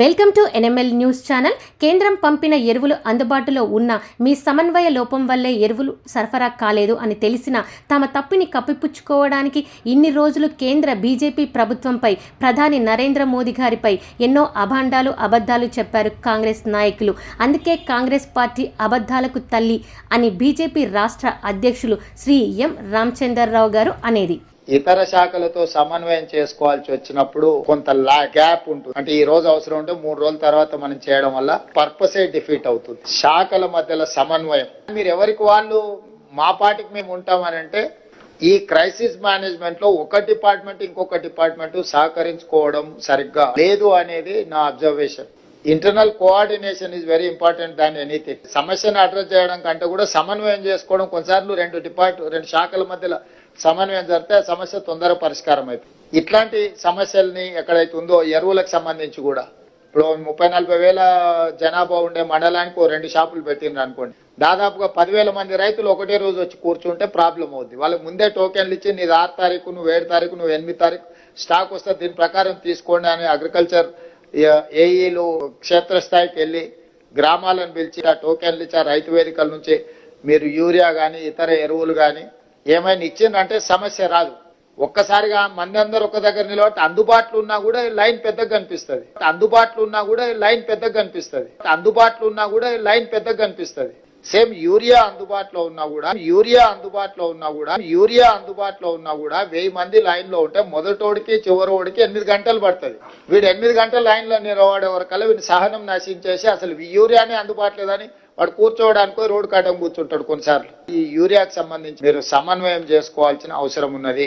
Welcome to N M L news channel. కేంద్రం పంపిన ఎరువులు అందుబాటులో ఉన్న మీ సమన్వయ లోపం వల్లే ఎరువులు సరఫరా కాలేదు అని తెలిసిన తమ తప్పిని కప్పిపుచ్చుకోవడానికి ఇన్ని రోజులు కేంద్ర బీజేపీ ప్రభుత్వంపై ప్రధాని నరేంద్ర మోదీ గారిపై ఎన్నో అభాండాలు అబద్ధాలు చెప్పారు కాంగ్రెస్ నాయకులు. అందుకే కాంగ్రెస్ పార్టీ అబద్ధాలకు తల్లి అని బీజేపీ రాష్ట్ర అధ్యక్షులు శ్రీ ఎం రామచంద్రరావు గారు అనేది. ఇతర శాఖలతో సమన్వయం చేసుకోవాల్సి వచ్చినప్పుడు కొంత లా గ్యాప్ ఉంటుంది. అంటే ఈ రోజు అవసరం ఉంటే మూడు రోజుల తర్వాత మనం చేయడం వల్ల పర్పసే డిఫీట్ అవుతుంది. శాఖల మధ్యలో సమన్వయం. మీరు ఎవరికి వాళ్ళు మా పాటికి మేము ఉంటామని అంటే ఈ క్రైసిస్ మేనేజ్మెంట్లో ఒక డిపార్ట్మెంట్ ఇంకొక డిపార్ట్మెంట్ సహకరించుకోవడం సరిగ్గా లేదు అనేది నా observation. Internal coordination is very important than anything సమస్యను అడ్రస్ చేయడం కంటే కూడా సమన్వయం చేసుకోవడం కొన్నిసార్లు రెండు డిపార్ట్ రెండు శాఖల మధ్యలో సమన్వయం జరిగితే సమస్య తొందరగా పరిష్కారం అవుతుంది ఇట్లాంటి సమస్యల్ని ఎక్కడైతే ఉందో ఎరువులకు సంబంధించి కూడా. ఇప్పుడు ముప్పై నలభై వేల జనాభా ఉండే మండలానికి ఓ రెండు షాపులు పెట్టిండ్రు అనుకోండి. దాదాపుగా పదివేల మంది రైతులు ఒకటే రోజు వచ్చి కూర్చుంటే ప్రాబ్లం అవుద్ది. వాళ్ళకి ముందే టోకెన్లు ఇచ్చి నీది ఆరు తారీఖు నువ్వు ఏడు తారీఖు నువ్వు ఎనిమిది తారీఖు స్టాక్ వస్తే దీని ప్రకారం తీసుకోండి అని అగ్రికల్చర్ ఏఈలు క్షేత్రస్థాయికి వెళ్ళి గ్రామాలను పిలిచి ఆ టోకెన్లు ఇచ్చా ఆ రైతు వేదికల నుంచి మీరు యూరియా కానీ ఇతర ఎరువులు కానీ ఏమైనా ఇచ్చిందంటే సమస్య రాదు. ఒక్కసారిగా మంది అందరు ఒక దగ్గర నిలబట్టి అందుబాటులో ఉన్నా కూడా లైన్ పెద్దగా కనిపిస్తుంది. అందుబాటులో ఉన్నా కూడా లైన్ పెద్దగా కనిపిస్తుంది. అందుబాటులో ఉన్నా కూడా లైన్ పెద్దగా కనిపిస్తుంది. సేమ్ యూరియా అందుబాటులో ఉన్నా కూడా యూరియా అందుబాటులో ఉన్నా కూడా యూరియా అందుబాటులో ఉన్నా కూడా వెయ్యి మంది లైన్లో ఉంటే మొదటోడికి చివరోడికి ఎనిమిది గంటలు పడుతుంది. వీడు ఎనిమిది గంటల లైన్లో నిలబడే వరకల్లా వీడి సహనం నశించేసి అసలు యూరియానే అందుబాటులేదని వాడు కూర్చోవడానికి రోడ్డు కాటం కూర్చుంటాడు కొన్నిసార్లు. ఈ యూరియాకి సంబంధించి మీరు సమన్వయం చేసుకోవాల్సిన అవసరం ఉన్నది.